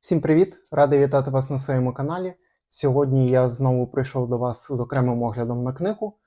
Всім привіт! Радий вітати вас на своєму каналі. Сьогодні я знову прийшов до вас з окремим оглядом на книгу.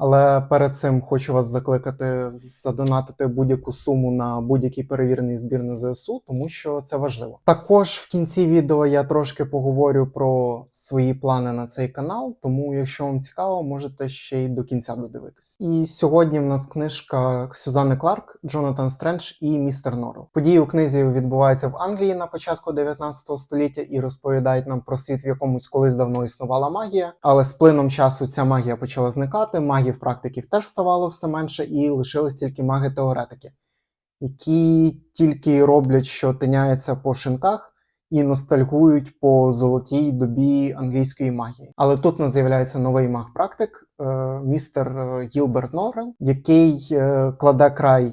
Але перед цим хочу вас закликати задонатити будь-яку суму на будь-який перевірений збір на ЗСУ, тому що це важливо. Також в кінці відео я трошки поговорю про свої плани на цей канал, тому якщо вам цікаво, можете ще й до кінця додивитись. І сьогодні в нас книжка Сюзанни Кларк, Джонатан Стрендж і Містер Норрел. Події у книзі відбуваються в Англії на початку 19 століття і розповідають нам про світ, в якомусь колись давно існувала магія, але з плином часу ця магія почала зникати. Магів практиків теж ставало все менше, і лишились тільки маги-теоретики, які тільки роблять, що тиняються по шинках і ностальгують по золотій добі англійської магії. Але тут нас з'являється новий маг-практик, е, містер е, Гілберт Норрел, який е, кладе край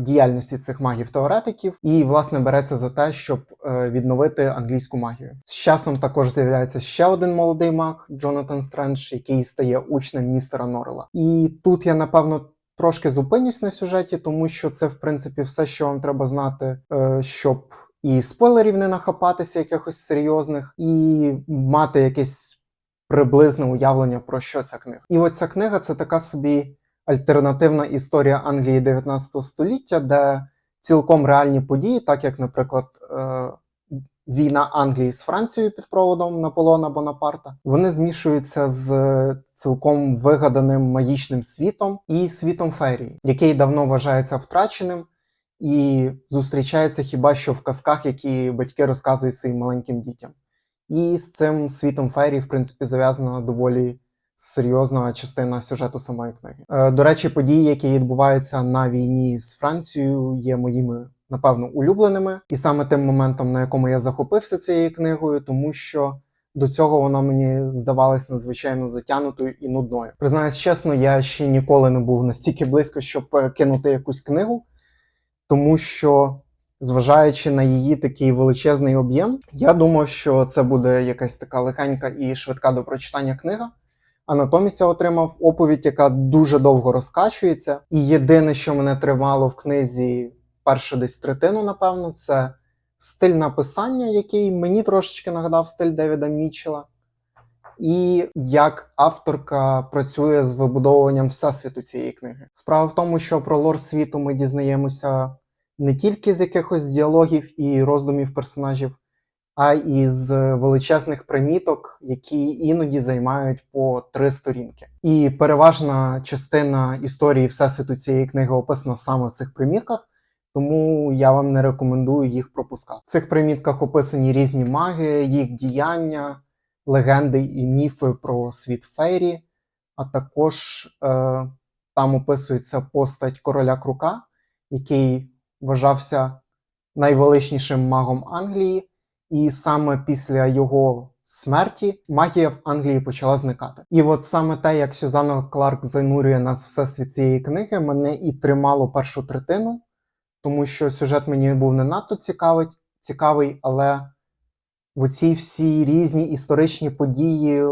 діяльності цих магів-теоретиків і, власне, береться за те, щоб відновити англійську магію. З часом також з'являється ще один молодий маг Джонатан Стрендж, який стає учнем містера Норрела. І тут я напевно. Трошки зупинюсь на сюжеті, тому що це, в принципі, все, що вам треба знати, щоб і спойлерів не нахапатися якихось серйозних, і мати якесь приблизне уявлення про що ця книга. І от ця книга це така собі альтернативна історія Англії 19 століття, де цілком реальні події, так як, наприклад, е, війна Англії з Францією під проводом Наполеона Бонапарта, вони змішуються з цілком вигаданим магічним світом і світом ферії, який давно вважається втраченим і зустрічається хіба що в казках, які батьки розказують своїм маленьким дітям. І з цим світом ферії, в принципі, зав'язана доволі серйозна частина сюжету самої книги. Е, До речі, події, які відбуваються на війні з Францією, є моїми, напевно, улюбленими, і саме тим моментом, на якому я захопився цією книгою, тому що. До цього вона мені здавалась надзвичайно затягнутою і нудною. Признаюсь чесно, я ще ніколи не був настільки близько, щоб е, кинути якусь книгу, тому що, зважаючи на її такий величезний об'єм, я думав, що це буде якась така легенька і швидка до прочитання книга. А натомість я отримав оповідь, яка дуже довго розкачується. І єдине, що мене тривало в книзі першу десь третину, напевно, це стиль написання, який мені трошечки нагадав стиль Девіда Мітчела. І як авторка працює з вибудовуванням всесвіту цієї книги. Справа в тому, що про лор світу ми дізнаємося не тільки з якихось діалогів і роздумів персонажів, а й з величезних приміток, які іноді займають по три сторінки. І переважна частина історії всесвіту цієї книги описана саме в цих примітках. Тому я вам не рекомендую їх пропускати. В цих примітках описані різні маги, їх діяння, легенди і міфи про світ Фейрі, а також е, там описується постать короля Крука, який вважався найвеличнішим магом Англії, і саме після його смерті магія в Англії почала зникати. І от саме те, як Сюзанна Кларк занурює нас всесвіт цієї книги, мене і тримало першу третину, тому що сюжет мені був не надто цікавий, цікавий але оці всі різні історичні події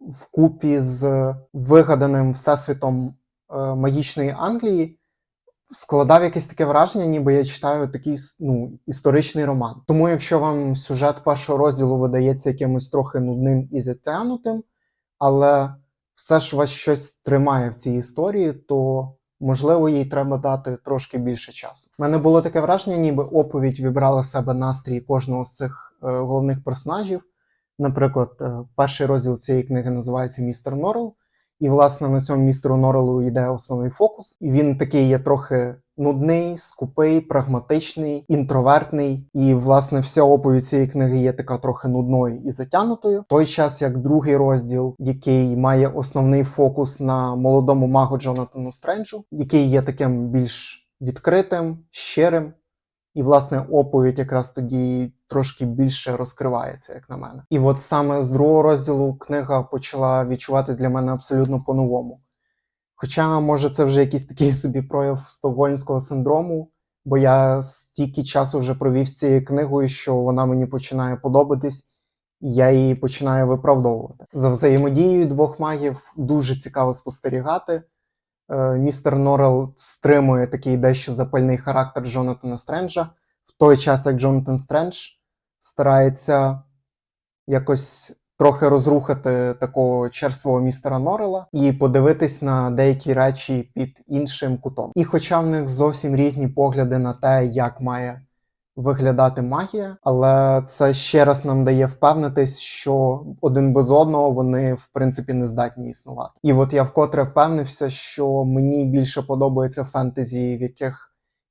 вкупі з вигаданим всесвітом е, магічної Англії складав якесь таке враження, ніби я читаю такий ну, історичний роман. Тому, якщо вам сюжет першого розділу видається якимось трохи нудним і затягнутим, але все ж вас щось тримає в цій історії, то можливо їй треба дати трошки більше часу. У мене було таке враження, ніби оповідь вібрала себе настрій кожного з цих головних персонажів. Наприклад, е, перший розділ цієї книги називається Містер Норрел. І, власне, на цьому містеру Норрелу йде основний фокус. І він такий є трохи нудний, скупий, прагматичний, інтровертний. І, власне, вся оповідь цієї книги є така трохи нудною і затягнутою. В той час, як другий розділ, який має основний фокус на молодому магу Джонатану Стренджу, який є таким більш відкритим, щирим. І, власне, оповідь якраз тоді трошки більше розкривається, як на мене. І от саме з другого розділу книга почала відчуватись для мене абсолютно по-новому. Хоча, може, це вже якийсь такий собі прояв стокгольмського синдрому, бо я стільки часу вже провів з цією книгою, що вона мені починає подобатись, і я її починаю виправдовувати. За взаємодією двох магів дуже цікаво спостерігати. Е, Містер Норрел стримує такий дещо запальний характер Джонатана Стренджа, в той час як Джонатан Стрендж старається якось трохи розрухати такого черствого містера Норрела і подивитись на деякі речі під іншим кутом. І хоча в них зовсім різні погляди на те, як має виглядати магія, але це ще раз нам дає впевнитись, що один без одного вони в принципі не здатні існувати. І от я вкотре впевнився, що мені більше подобається фентезі, в яких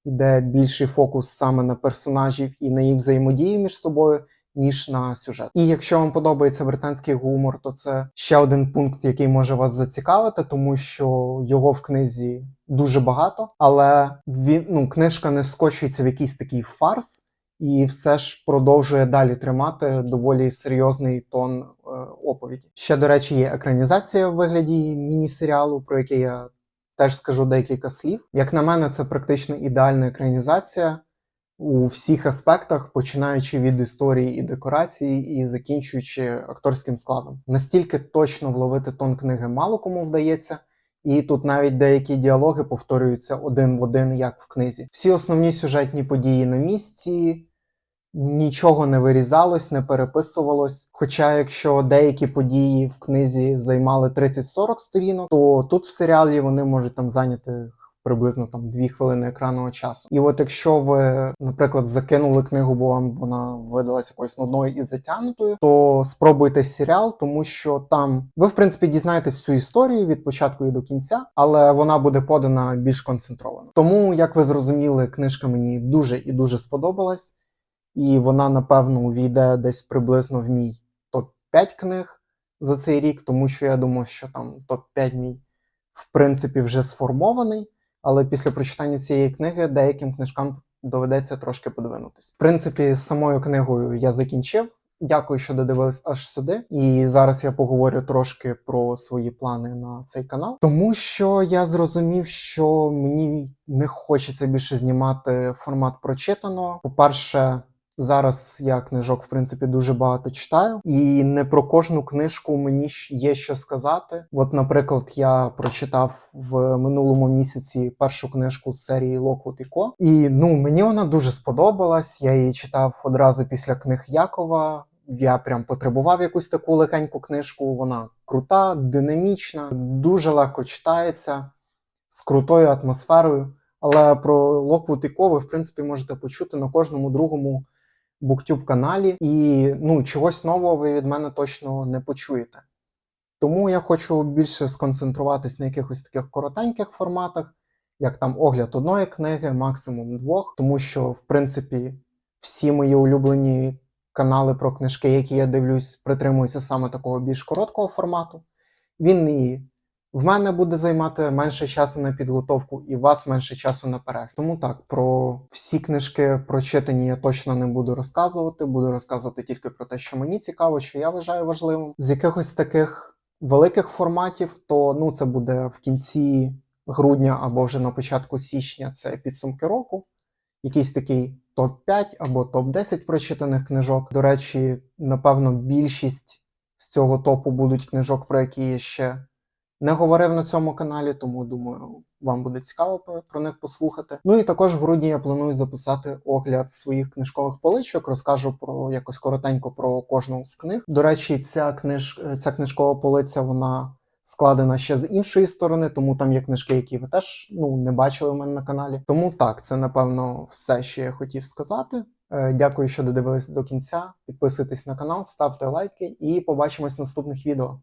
йде більший фокус саме на персонажів і на їх взаємодії між собою. Ніж на сюжет. І якщо вам подобається британський гумор, то це ще один пункт, який може вас зацікавити, тому що його в книзі дуже багато, але він ну книжка не скочується в якийсь такий фарс, і все ж продовжує далі тримати доволі серйозний тон е, оповіді. Ще до речі, є екранізація в вигляді міні-серіалу, про який я теж скажу декілька слів. Як на мене, це практично ідеальна екранізація у всіх аспектах, починаючи від історії і декорації, і закінчуючи акторським складом. Настільки точно вловити тон книги мало кому вдається. І тут навіть деякі діалоги повторюються один в один, як в книзі. Всі основні сюжетні події на місці, нічого не вирізалось, не переписувалось. Хоча, якщо деякі події в книзі займали 30-40 сторінок, то тут в серіалі вони можуть там зайняти приблизно там 2 хвилини екранного часу. І от якщо ви, наприклад, закинули книгу, бо вам вона видалась якоюсь нудною і затягнутою, то спробуйте серіал, тому що там ви, в принципі, дізнаєтесь всю історію від початку і до кінця, але вона буде подана більш концентровано. Тому, як ви зрозуміли, книжка мені дуже і дуже сподобалась, і вона, напевно, увійде десь приблизно в мій топ-5 книг за цей рік, тому що я думаю, що там топ-5 мій в принципі вже сформований але після прочитання цієї книги деяким книжкам доведеться трошки подвинутись. В принципі, з самою книгою я закінчив. Дякую, що додивились аж сюди. І зараз я поговорю трошки про свої плани на цей канал, тому що я зрозумів, що мені не хочеться більше знімати формат прочитано. По-перше, Зараз я книжок, в принципі, дуже багато читаю, і не про кожну книжку мені є що сказати. От, наприклад, я прочитав в минулому місяці першу книжку з серії Локвуд і Ко. І ну мені вона дуже сподобалась. Я її читав одразу після книг Якова. Я прям потребував якусь таку легеньку книжку. Вона крута, динамічна, дуже легко читається, з крутою атмосферою. Але про Локвуд і Ко ви, в принципі, можете почути на кожному другому. Буктюб каналі, і ну, чогось нового ви від мене точно не почуєте. Тому я хочу більше сконцентруватись на якихось таких коротеньких форматах, як там огляд одної книги, максимум двох, тому що, в принципі, всі мої улюблені канали про книжки, які я дивлюсь, притримуються саме такого більш короткого формату. Він і в мене буде займати менше часу на підготовку і вас менше часу на перегляд. Тому так, про всі книжки прочитані я точно не буду розказувати. Буду розказувати тільки про те, що мені цікаво, що я вважаю важливим. З якихось таких великих форматів, то ну це буде в кінці грудня або вже на початку січня. Це підсумки року. Якийсь такий топ-5 або топ-10 прочитаних книжок. До речі, напевно, більшість з цього топу будуть книжок, про які я ще не говорив на цьому каналі, тому думаю, вам буде цікаво про них послухати. Ну і також в грудні я планую записати огляд своїх книжкових поличок. Розкажу про якось коротенько про кожну з книг. До речі, ця книж ця книжкова полиця вона складена ще з іншої сторони, тому там є книжки, які ви теж ну не бачили в мене на каналі. Тому так, це напевно все, що я хотів сказати. Е, дякую, що додивились до кінця. Підписуйтесь на канал, ставте лайки і побачимось в наступних відео.